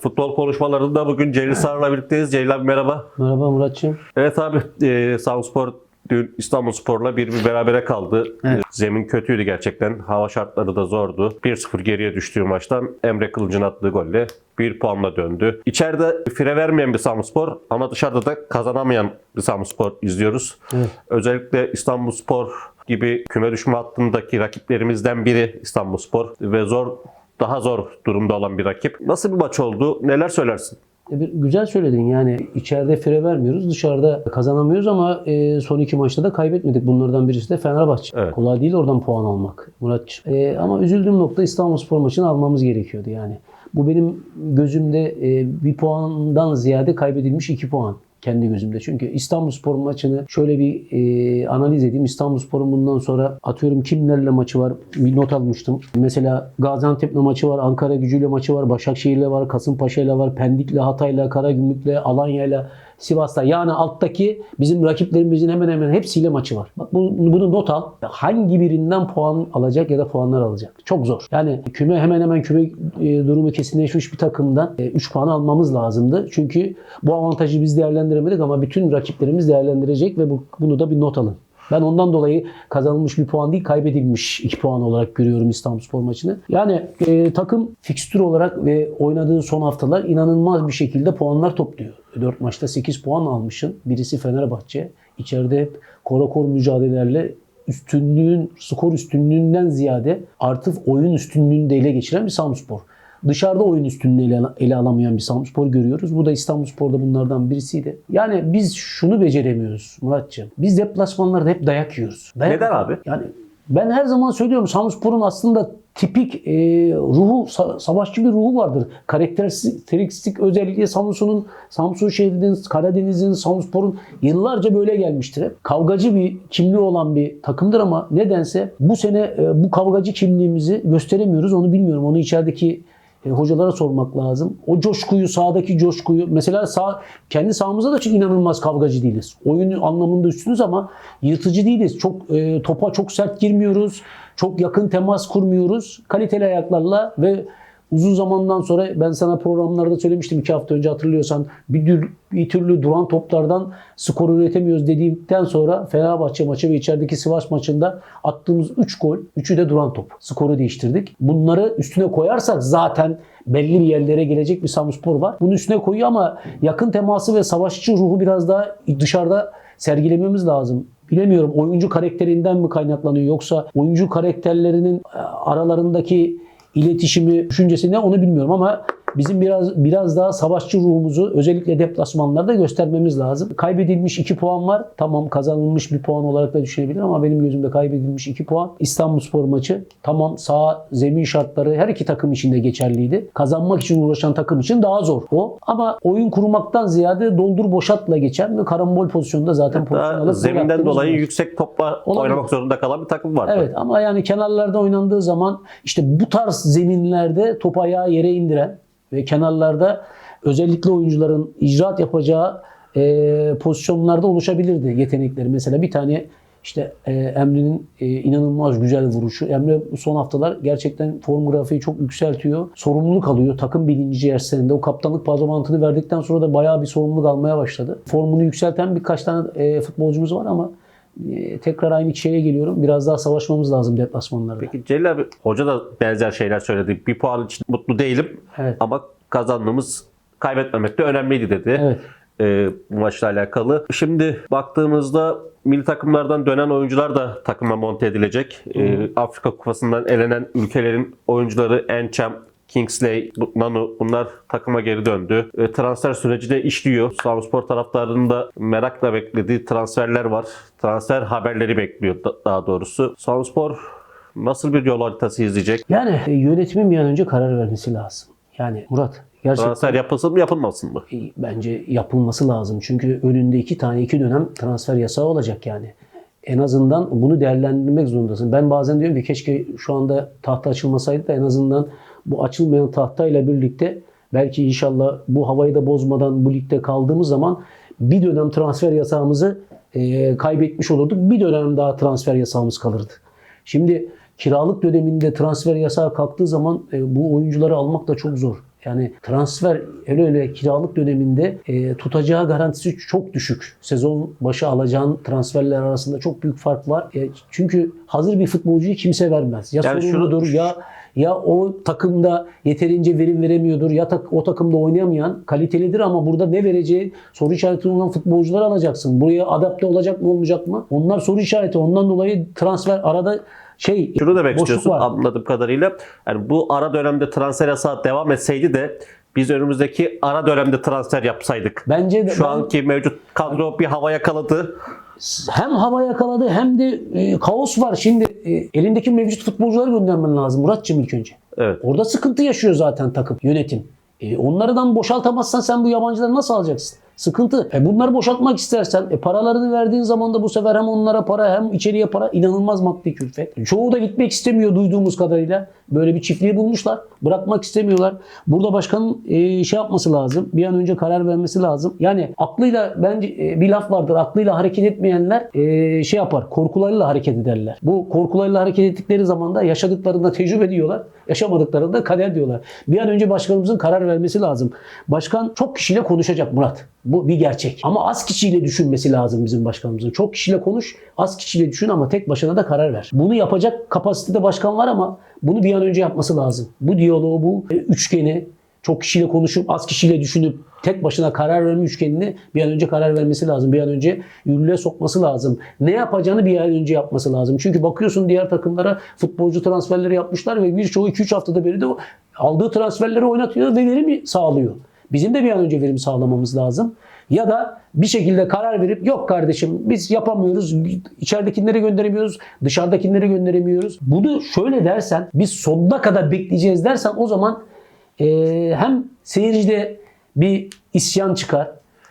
Futbol konuşmalarında bugün Celil Sarı'la birlikteyiz. Celil abi merhaba. Merhaba Muratçığım. Evet abi e, Samspor dün İstanbul Spor'la bir bir berabere kaldı. Evet. E, Zemin kötüydü gerçekten. Hava şartları da zordu. 1-0 geriye düştüğü maçtan Emre Kılıç'ın attığı golle bir puanla döndü. İçeride fire vermeyen bir Samspor ama dışarıda da kazanamayan bir Samspor izliyoruz. Evet. Özellikle İstanbul Spor gibi küme düşme hattındaki rakiplerimizden biri İstanbul Spor ve zor daha zor durumda olan bir rakip. Nasıl bir maç oldu? Neler söylersin? E, Güzel söyledin yani içeride fire vermiyoruz dışarıda kazanamıyoruz ama e, son iki maçta da kaybetmedik. Bunlardan birisi de Fenerbahçe. Evet. Kolay değil oradan puan almak Muratçığım. E, ama üzüldüğüm nokta İstanbulspor maçını almamız gerekiyordu yani. Bu benim gözümde bir puandan ziyade kaybedilmiş iki puan kendi gözümde. Çünkü İstanbulspor maçını şöyle bir e, analiz edeyim. İstanbulspor'un bundan sonra atıyorum kimlerle maçı var bir not almıştım. Mesela Gaziantep'le maçı var, Ankara gücüyle maçı var, Başakşehir'le var, Kasımpaşa'yla var, Pendik'le, Hatay'la, Karagümrük'le, Alanya'yla, Sivas'ta. Yani alttaki bizim rakiplerimizin hemen hemen hepsiyle maçı var. Bak bu, bunu not al. Hangi birinden puan alacak ya da puanlar alacak? Çok zor. Yani küme hemen hemen küme e, durumu kesinleşmiş bir takımdan 3 puan almamız lazımdı. Çünkü bu avantajı biz değerlendiremedik ama bütün rakiplerimiz değerlendirecek ve bu, bunu da bir not alın. Ben ondan dolayı kazanılmış bir puan değil kaybedilmiş iki puan olarak görüyorum İstanbulspor maçını. Yani e, takım fikstür olarak ve oynadığı son haftalar inanılmaz bir şekilde puanlar topluyor. 4 maçta 8 puan almışsın. Birisi Fenerbahçe. İçeride hep korakor mücadelelerle üstünlüğün, skor üstünlüğünden ziyade artık oyun üstünlüğünü de ele geçiren bir Samspor. Dışarıda oyun üstünlüğü ele, ele alamayan bir Samspor görüyoruz. Bu da İstanbulspor'da bunlardan birisiydi. Yani biz şunu beceremiyoruz Muratcığım. Biz deplasmanlarda hep dayak yiyoruz. Dayak Neden abi? Yani ben her zaman söylüyorum Samspor'un aslında tipik e, ruhu, sa- savaşçı bir ruhu vardır. Karakteristik özelliği Samsun'un, Samsun şehrinin, Karadeniz'in, Samspor'un yıllarca böyle gelmiştir hep. Kavgacı bir kimliği olan bir takımdır ama nedense bu sene e, bu kavgacı kimliğimizi gösteremiyoruz. Onu bilmiyorum. Onu içerideki e, hocalara sormak lazım. O coşkuyu, sahadaki coşkuyu mesela sağ, kendi sahamızda da çok inanılmaz kavgacı değiliz. Oyun anlamında üstünüz ama yırtıcı değiliz. Çok e, topa çok sert girmiyoruz. Çok yakın temas kurmuyoruz. Kaliteli ayaklarla ve uzun zamandan sonra ben sana programlarda söylemiştim iki hafta önce hatırlıyorsan bir, bir türlü duran toplardan skor üretemiyoruz dediğimden sonra Fenerbahçe maçı ve içerideki Sivas maçında attığımız 3 gol, 3'ü de duran top. Skoru değiştirdik. Bunları üstüne koyarsak zaten belli bir yerlere gelecek bir Samspor var. Bunun üstüne koyuyor ama yakın teması ve savaşçı ruhu biraz daha dışarıda sergilememiz lazım. Bilemiyorum oyuncu karakterinden mi kaynaklanıyor yoksa oyuncu karakterlerinin e, aralarındaki iletişimi, düşüncesi ne onu bilmiyorum ama bizim biraz biraz daha savaşçı ruhumuzu özellikle deplasmanlarda göstermemiz lazım. Kaybedilmiş 2 puan var. Tamam kazanılmış bir puan olarak da düşünebilir ama benim gözümde kaybedilmiş 2 puan. İstanbulspor maçı tamam sağ zemin şartları her iki takım için de geçerliydi. Kazanmak için uğraşan takım için daha zor o. Ama oyun kurmaktan ziyade doldur boşatla geçen ve karambol pozisyonda zaten pozisyon alıp zeminden dolayı maç. yüksek topla Olabilir. oynamak zorunda kalan bir takım var. Evet ama yani kenarlarda oynandığı zaman işte bu tarz zeminlerde top ayağı yere indiren ve kenarlarda özellikle oyuncuların icraat yapacağı e, pozisyonlarda oluşabilirdi yetenekleri. Mesela bir tane işte e, Emre'nin e, inanılmaz güzel vuruşu. Emre son haftalar gerçekten form grafiği çok yükseltiyor. Sorumluluk alıyor takım bilinci içerisinde. O kaptanlık pazomantını verdikten sonra da bayağı bir sorumluluk almaya başladı. Formunu yükselten birkaç tane e, futbolcumuz var ama tekrar aynı şeye geliyorum. Biraz daha savaşmamız lazım deplasmanlarda. Peki Celil abi hoca da benzer şeyler söyledi. Bir puan için mutlu değilim Evet. ama kazandığımız kaybetmemek de önemliydi dedi. Evet. e, bu maçla alakalı. Şimdi baktığımızda milli takımlardan dönen oyuncular da takıma monte edilecek. E, Afrika Kupası'ndan elenen ülkelerin oyuncuları Encham, Kingsley, Nanu bunlar takıma geri döndü. E, transfer süreci de işliyor. Samspor taraftarının da merakla beklediği transferler var. Transfer haberleri bekliyor da- daha doğrusu. Samspor nasıl bir yol haritası izleyecek? Yani e, yönetimin bir an önce karar vermesi lazım. Yani Murat gerçekten Transfer yapılsın mı yapılmasın mı? e, bence yapılması lazım. Çünkü önünde iki tane iki dönem transfer yasağı olacak yani. En azından bunu değerlendirmek zorundasın. Ben bazen diyorum ki keşke şu anda tahta açılmasaydı da en azından bu açılmayan tahtayla birlikte belki inşallah bu havayı da bozmadan bu ligde kaldığımız zaman bir dönem transfer yasağımızı e, kaybetmiş olurduk. Bir dönem daha transfer yasağımız kalırdı. Şimdi kiralık döneminde transfer yasağı kalktığı zaman e, bu oyuncuları almak da çok zor. Yani transfer öyle öyle kiralık döneminde e, tutacağı garantisi çok düşük. Sezon başı alacağın transferler arasında çok büyük fark var. E, çünkü hazır bir futbolcuyu kimse vermez. Ya Yani şunu- sorumludur ya ya o takımda yeterince verim veremiyordur ya tak, o takımda oynayamayan kalitelidir ama burada ne vereceği soru işareti olan futbolcular alacaksın. Buraya adapte olacak mı olmayacak mı? Onlar soru işareti. Ondan dolayı transfer arada şey Şunu demek istiyorsun var. anladığım kadarıyla. Yani bu ara dönemde transfer yasağı devam etseydi de biz önümüzdeki ara dönemde transfer yapsaydık. Bence de Şu ben- anki mevcut kadro bir hava yakaladı. Hem hava yakaladı hem de e, kaos var. Şimdi e, elindeki mevcut futbolcuları göndermen lazım Muratçım ilk önce. Evet. Orada sıkıntı yaşıyor zaten takım, yönetim. E, onlardan boşaltamazsan sen bu yabancıları nasıl alacaksın? Sıkıntı. E, bunları boşaltmak istersen e, paralarını verdiğin zaman da bu sefer hem onlara para hem içeriye para inanılmaz maddi külfet. Çoğu da gitmek istemiyor duyduğumuz kadarıyla. Böyle bir çiftliği bulmuşlar. Bırakmak istemiyorlar. Burada başkanın e, şey yapması lazım. Bir an önce karar vermesi lazım. Yani aklıyla bence e, bir laf vardır. Aklıyla hareket etmeyenler e, şey yapar. Korkularıyla hareket ederler. Bu korkularıyla hareket ettikleri zaman da yaşadıklarında tecrübe diyorlar. Yaşamadıklarında kader diyorlar. Bir an önce başkanımızın karar vermesi lazım. Başkan çok kişiyle konuşacak Murat. Bu bir gerçek. Ama az kişiyle düşünmesi lazım bizim başkanımızın. Çok kişiyle konuş, az kişiyle düşün ama tek başına da karar ver. Bunu yapacak kapasitede başkan var ama bunu bir an önce yapması lazım. Bu diyaloğu, bu e, üçgeni çok kişiyle konuşup az kişiyle düşünüp tek başına karar verme üçgenini bir an önce karar vermesi lazım. Bir an önce yürürlüğe sokması lazım. Ne yapacağını bir an önce yapması lazım. Çünkü bakıyorsun diğer takımlara futbolcu transferleri yapmışlar ve birçoğu 2-3 haftada beri de aldığı transferleri oynatıyor ve verim sağlıyor. Bizim de bir an önce verim sağlamamız lazım. Ya da bir şekilde karar verip yok kardeşim biz yapamıyoruz. içeridekileri gönderemiyoruz. Dışarıdakileri gönderemiyoruz. Bunu şöyle dersen biz sonuna kadar bekleyeceğiz dersen o zaman e, hem seyircide bir isyan çıkar.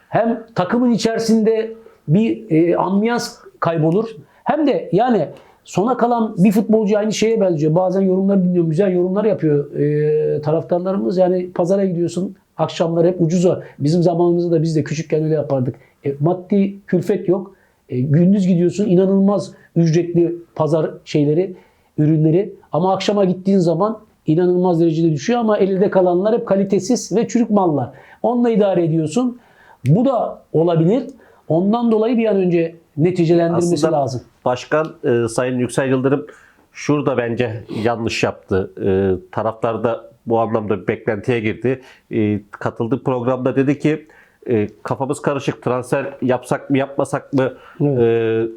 Hem takımın içerisinde bir e, ambiyans kaybolur. Hem de yani sona kalan bir futbolcu aynı şeye benziyor. Bazen yorumlar dinliyorum. Güzel yorumlar yapıyor e, taraftarlarımız. Yani pazara gidiyorsun. Akşamlar hep ucuza. Bizim zamanımızda da biz de küçükken öyle yapardık. E, maddi külfet yok. E, gündüz gidiyorsun inanılmaz ücretli pazar şeyleri, ürünleri. Ama akşama gittiğin zaman inanılmaz derecede düşüyor ama elde kalanlar hep kalitesiz ve çürük mallar. Onunla idare ediyorsun. Bu da olabilir. Ondan dolayı bir an önce neticelendirmesi Aslında lazım. Başkan e, Sayın Yüksel Yıldırım şurada bence yanlış yaptı. E, taraftar da bu anlamda bir beklentiye girdi. E, katıldığı programda dedi ki e, kafamız karışık transfer yapsak mı yapmasak mı Evet. e,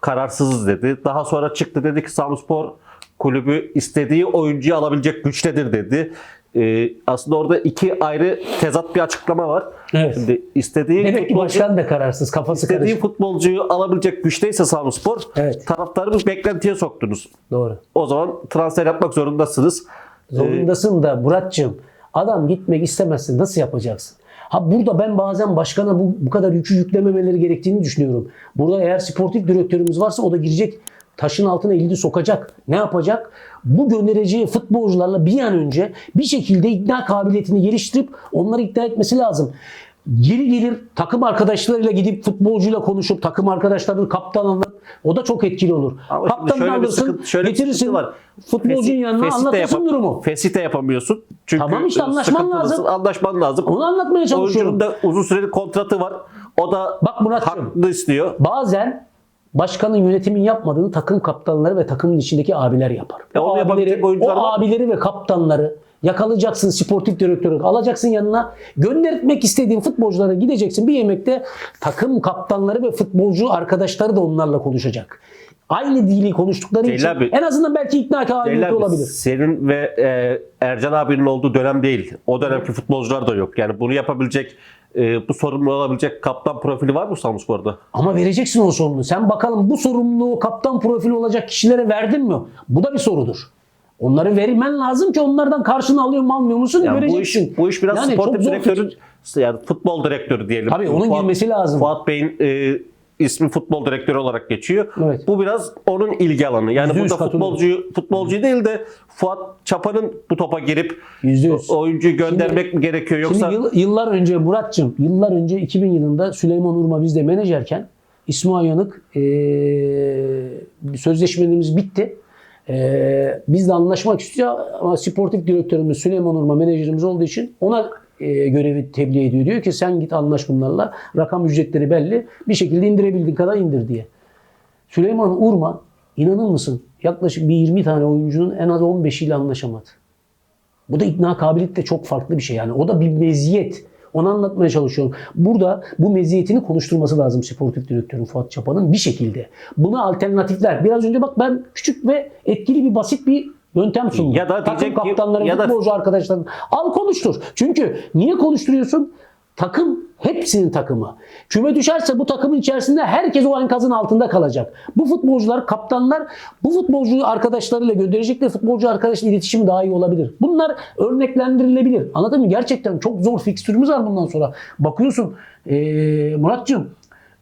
kararsızız dedi. Daha sonra çıktı dedi ki Samspor kulübü istediği oyuncuyu alabilecek güçtedir dedi. E, aslında orada iki ayrı tezat bir açıklama var. Evet. Şimdi istediği Demek ki başkan da kararsız, kafası İstediği karışık. futbolcuyu alabilecek güçteyse Samspor Evet. taraftarımız beklentiye soktunuz. Doğru. O zaman transfer yapmak zorundasınız. Zorundasın da Muratçım. Adam gitmek istemezsin. Nasıl yapacaksın? Ha burada ben bazen başkana bu, bu kadar yükü yüklememeleri gerektiğini düşünüyorum. Burada eğer sportif direktörümüz varsa o da girecek taşın altına elini sokacak. Ne yapacak? Bu göndereceği futbolcularla bir an önce bir şekilde ikna kabiliyetini geliştirip onları ikna etmesi lazım. Geri gelir takım arkadaşlarıyla gidip futbolcuyla konuşup takım arkadaşlarının kaptanını o da çok etkili olur. Ama Kaptanını şöyle alırsın, sıkıntı, şöyle getirirsin var. futbolcunun Fesi- yanına fesite anlatırsın yapam- durumu. Fesite yapamıyorsun. Çünkü Tamam işte anlaşman sıkıntılısın, lazım. Anlaşman lazım. Onu anlatmaya çalışıyorum. Oyuncunun da uzun süreli kontratı var. O da Bak Murat'cığım. hakkını istiyor. Bazen başkanın yönetimin yapmadığını takım kaptanları ve takımın içindeki abiler yapar. Ya o abileri, o var. abileri ve kaptanları yakalayacaksın sportif direktörü alacaksın yanına göndermek istediğin futbolculara gideceksin bir yemekte takım kaptanları ve futbolcu arkadaşları da onlarla konuşacak. Aynı dili konuştukları Celal için abi- en azından belki ikna kabiliyeti olabilir. Senin ve e, Ercan abinin olduğu dönem değil. O dönemki futbolcular da yok. Yani bunu yapabilecek, e, bu sorumlu olabilecek kaptan profili var mı Samspor'da? Ama vereceksin o sorumluluğu. Sen bakalım bu sorumluluğu kaptan profili olacak kişilere verdin mi? Bu da bir sorudur. Onları vermen lazım ki onlardan karşını alıyor mu almıyor musun Yani bu iş, bu iş biraz Yani sportif direktörün yani futbol direktörü diyelim. Tabii onun girmesi lazım. Fuat Bey'in e, ismi futbol direktörü olarak geçiyor. Evet. Bu biraz onun ilgi alanı. Yani burada futbolcuyu futbolcuyu değil de Fuat Çapa'nın bu topa girip Yüzde yüz. oyuncuyu göndermek mi gerekiyor yoksa Şimdi yıl- yıllar önce Muratçım, yıllar önce 2000 yılında Süleyman Urma bizde menajerken İsmail Yanık eee sözleşmelerimiz bitti. Ee, bizle anlaşmak istiyor ama sportif direktörümüz Süleyman Urma menajerimiz olduğu için ona e, görevi tebliğ ediyor. Diyor ki sen git anlaş bunlarla. Rakam ücretleri belli. Bir şekilde indirebildiğin kadar indir diye. Süleyman Urma inanır mısın? Yaklaşık bir 20 tane oyuncunun en az 15'iyle anlaşamadı. Bu da ikna kabiliyeti de çok farklı bir şey. Yani o da bir meziyet. Onu anlatmaya çalışıyorum. Burada bu meziyetini konuşturması lazım sportif direktörün Fuat Çapa'nın bir şekilde. Buna alternatifler. Biraz önce bak ben küçük ve etkili bir basit bir yöntem sundum. Ya da Takım diyecek ki- kaptanları, ya da- futbolcu arkadaşların al konuştur. Çünkü niye konuşturuyorsun? Takım hepsinin takımı. Küme düşerse bu takımın içerisinde herkes o enkazın altında kalacak. Bu futbolcular, kaptanlar bu futbolcu arkadaşlarıyla gönderecekleri futbolcu arkadaşla iletişimi daha iyi olabilir. Bunlar örneklendirilebilir. Anladın mı? Gerçekten çok zor fikstürümüz var bundan sonra. Bakıyorsun ee, Muratcığım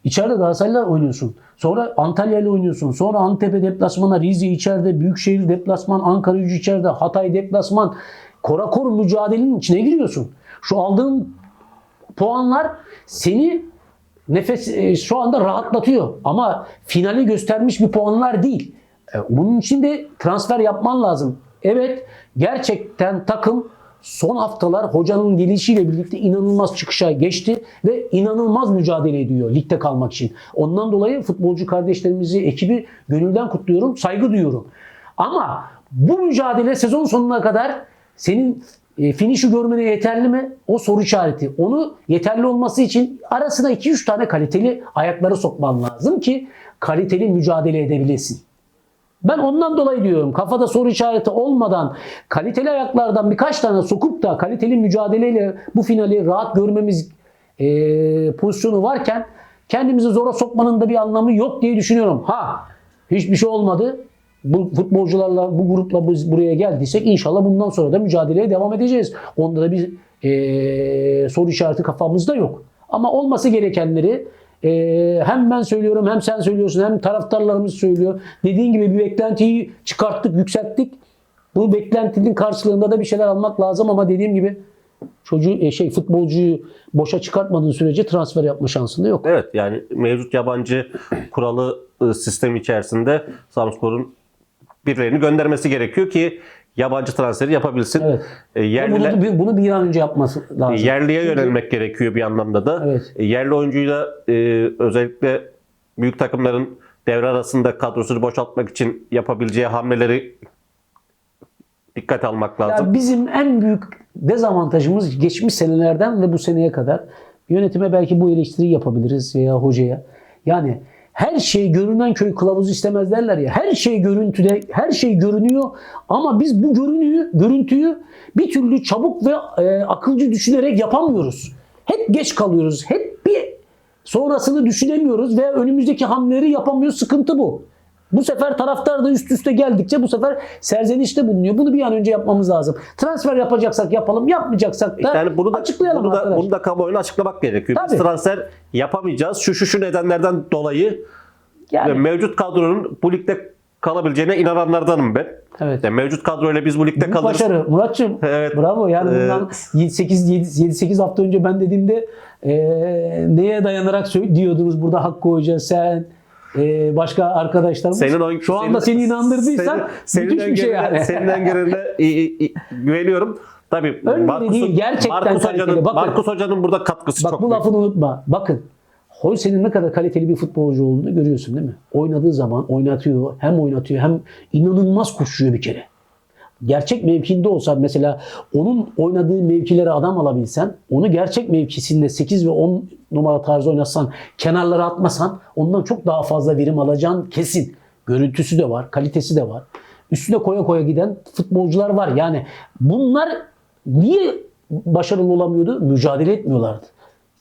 İçeride Galatasaray'la oynuyorsun. Sonra Antalya ile oynuyorsun. Sonra Antep'e deplasmana, Rize içeride, Büyükşehir deplasman, Ankara gücü içeride, Hatay deplasman. Korakor mücadelenin içine giriyorsun. Şu aldığın puanlar seni nefes e, şu anda rahatlatıyor. Ama finali göstermiş bir puanlar değil. E, bunun için de transfer yapman lazım. Evet gerçekten takım son haftalar hocanın gelişiyle birlikte inanılmaz çıkışa geçti ve inanılmaz mücadele ediyor ligde kalmak için. Ondan dolayı futbolcu kardeşlerimizi, ekibi gönülden kutluyorum, saygı duyuyorum. Ama bu mücadele sezon sonuna kadar senin e, finişi görmene yeterli mi? O soru işareti. Onu yeterli olması için arasına 2-3 tane kaliteli ayakları sokman lazım ki kaliteli mücadele edebilesin. Ben ondan dolayı diyorum kafada soru işareti olmadan kaliteli ayaklardan birkaç tane sokup da kaliteli mücadeleyle bu finali rahat görmemiz e, pozisyonu varken kendimizi zora sokmanın da bir anlamı yok diye düşünüyorum. Ha hiçbir şey olmadı. Bu futbolcularla bu grupla biz buraya geldiysek inşallah bundan sonra da mücadeleye devam edeceğiz. Onda da bir e, soru işareti kafamızda yok. Ama olması gerekenleri e, hem ben söylüyorum hem sen söylüyorsun hem taraftarlarımız söylüyor. Dediğin gibi bir beklentiyi çıkarttık, yükselttik. Bu beklentinin karşılığında da bir şeyler almak lazım ama dediğim gibi çocuğu e, şey futbolcuyu boşa çıkartmadığın sürece transfer yapma şansın da yok. Evet yani mevcut yabancı kuralı e, sistem içerisinde Samspor'un birilerini göndermesi gerekiyor ki yabancı transferi yapabilsin. Evet. E, yerliler, Bunu, bunu bir an önce yapması lazım. yerliye yönelmek gerekiyor bir anlamda da. Evet. E, Yerli oyuncuyla e, özellikle büyük takımların devre arasında kadrosunu boşaltmak için yapabileceği hamleleri dikkat almak lazım. Ya bizim en büyük dezavantajımız geçmiş senelerden ve bu seneye kadar yönetime belki bu eleştiriyi yapabiliriz veya hocaya. Yani her şey görünen köy kılavuzu istemez derler ya. Her şey görüntüde, her şey görünüyor ama biz bu görünüyü, görüntüyü bir türlü çabuk ve e, akılcı düşünerek yapamıyoruz. Hep geç kalıyoruz. Hep bir sonrasını düşünemiyoruz ve önümüzdeki hamleleri yapamıyoruz. Sıkıntı bu. Bu sefer taraftar da üst üste geldikçe bu sefer serzenişte bulunuyor. Bunu bir an önce yapmamız lazım. Transfer yapacaksak yapalım, yapmayacaksak da Yani bunu da, açıklayalım bunu da, arkadaş. bunu da kamuoyuna açıklamak gerekiyor. Biz Tabii. transfer yapamayacağız. Şu şu şu nedenlerden dolayı Yani- mevcut kadronun bu ligde kalabileceğine inananlardanım ben. Evet. Yani mevcut kadroyla biz bu ligde Büyük kalırız. başarı Muratçım. Evet. Bravo. Yani Ee, bundan 8 7 8 hafta önce ben dediğimde e, neye dayanarak diyordunuz burada Hakkı Hoca sen e, başka arkadaşlarımız. Senin o- Şu anda seni inandırdıysan senin, müthiş bir şey yani. Senin öngörüne güveniyorum. Tabii Öngörü Markus, değil, gerçekten Markus kaliteli. Hoca'nın, Bakın. Markus Hoca'nın burada katkısı Bak çok bu büyük. lafını unutma. Bakın Holse'nin ne kadar kaliteli bir futbolcu olduğunu görüyorsun değil mi? Oynadığı zaman oynatıyor, hem oynatıyor hem inanılmaz koşuyor bir kere. Gerçek mevkinde olsa mesela onun oynadığı mevkilere adam alabilsen, onu gerçek mevkisinde 8 ve 10 numara tarzı oynatsan, kenarlara atmasan ondan çok daha fazla verim alacağın kesin. Görüntüsü de var, kalitesi de var. Üstüne koya koya giden futbolcular var. Yani bunlar niye başarılı olamıyordu? Mücadele etmiyorlardı.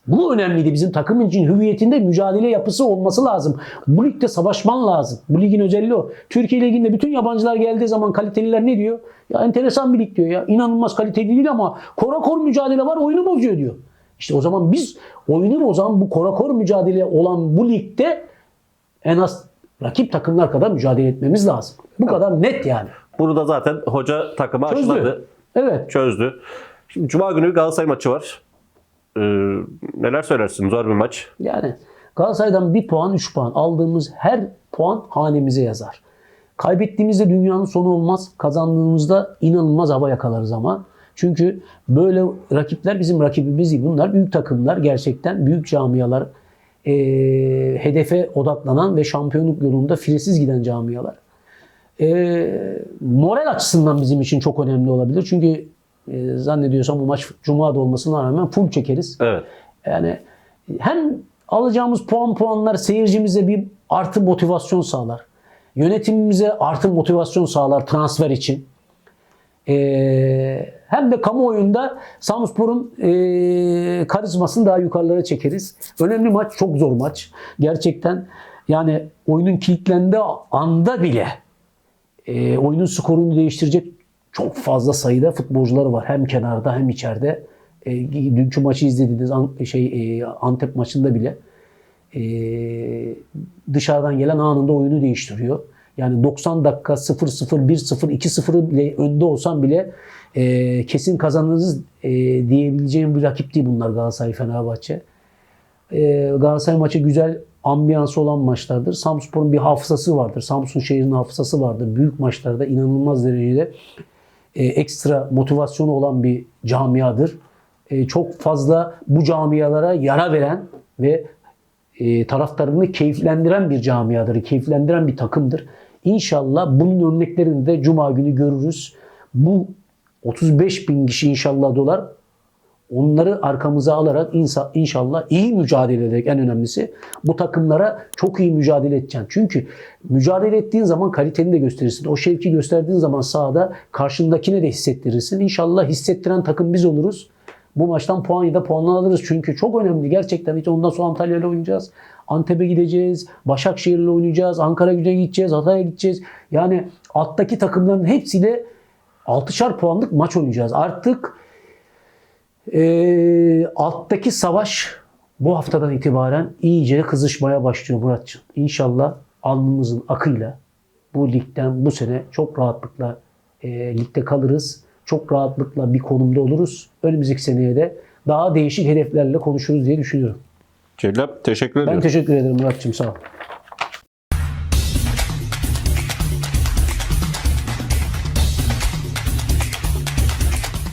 Bu önemliydi bizim takım için hüviyetinde mücadele yapısı olması lazım. Bu ligde savaşman lazım. Bu ligin özelliği o. Türkiye liginde bütün yabancılar geldiği zaman kaliteliler ne diyor? Ya enteresan bir lig diyor ya. İnanılmaz kaliteli değil ama korakor mücadele var oyunu bozuyor diyor. İşte o zaman biz oyunu bozan bu korakor mücadele olan bu ligde en az rakip takımlar kadar mücadele etmemiz lazım. Bu kadar net yani. Bunu da zaten hoca takımı Çözdü. aşıladı. Evet. Çözdü. Şimdi Cuma günü bir Galatasaray maçı var. Ee, neler söylersin? Zor bir maç. Yani Galatasaray'dan bir puan, üç puan aldığımız her puan hanemize yazar. Kaybettiğimizde dünyanın sonu olmaz. Kazandığımızda inanılmaz hava yakalarız ama. Çünkü böyle rakipler bizim rakibimiz değil. Bunlar büyük takımlar gerçekten büyük camialar. e, hedefe odaklanan ve şampiyonluk yolunda firesiz giden camialar. E, moral açısından bizim için çok önemli olabilir. Çünkü e, zannediyorsam bu maç Cuma'da olmasına rağmen full çekeriz. Evet. Yani hem alacağımız puan puanlar seyircimize bir artı motivasyon sağlar. Yönetimimize artı motivasyon sağlar transfer için. Ee, hem de kamuoyunda Samspor'un ee, karizmasını daha yukarılara çekeriz. Önemli maç, çok zor maç. Gerçekten yani oyunun kilitlendiği anda bile e, oyunun skorunu değiştirecek çok fazla sayıda futbolcuları var. Hem kenarda hem içeride. E, dünkü maçı izlediğiniz An- şey e, Antep maçında bile e, dışarıdan gelen anında oyunu değiştiriyor. Yani 90 dakika 0-0, 1-0, 2-0 bile önde olsam bile e, kesin kazanırız e, diyebileceğim bir rakip değil bunlar Galatasaray Fenerbahçe. E, Galatasaray maçı güzel ambiyansı olan maçlardır. Samspor'un bir hafızası vardır. Samsun şehrinin hafızası vardır. Büyük maçlarda inanılmaz derecede e, ekstra motivasyonu olan bir camiadır. E, çok fazla bu camialara yara veren ve e, taraftarını keyiflendiren bir camiadır, keyiflendiren bir takımdır. İnşallah bunun örneklerini de Cuma günü görürüz. Bu 35 bin kişi inşallah dolar onları arkamıza alarak inşallah iyi mücadele ederek en önemlisi bu takımlara çok iyi mücadele edeceksin. Çünkü mücadele ettiğin zaman kaliteni de gösterirsin. O şevki gösterdiğin zaman sahada karşındakine de hissettirirsin. İnşallah hissettiren takım biz oluruz. Bu maçtan puan ya da puanlar alırız. Çünkü çok önemli gerçekten. Hiç ondan sonra Antalya ile oynayacağız. Antep'e gideceğiz. Başakşehir'le oynayacağız. Ankara güce gideceğiz. Hatay'a gideceğiz. Yani alttaki takımların hepsiyle 6'şar puanlık maç oynayacağız. Artık e, alttaki savaş bu haftadan itibaren iyice kızışmaya başlıyor Muratçım. İnşallah alnımızın akıyla bu ligden bu sene çok rahatlıkla e, ligde kalırız. Çok rahatlıkla bir konumda oluruz. Önümüzdeki seneye de daha değişik hedeflerle konuşuruz diye düşünüyorum. Celal teşekkür ederim. Ben teşekkür ederim Muratçım sağ ol.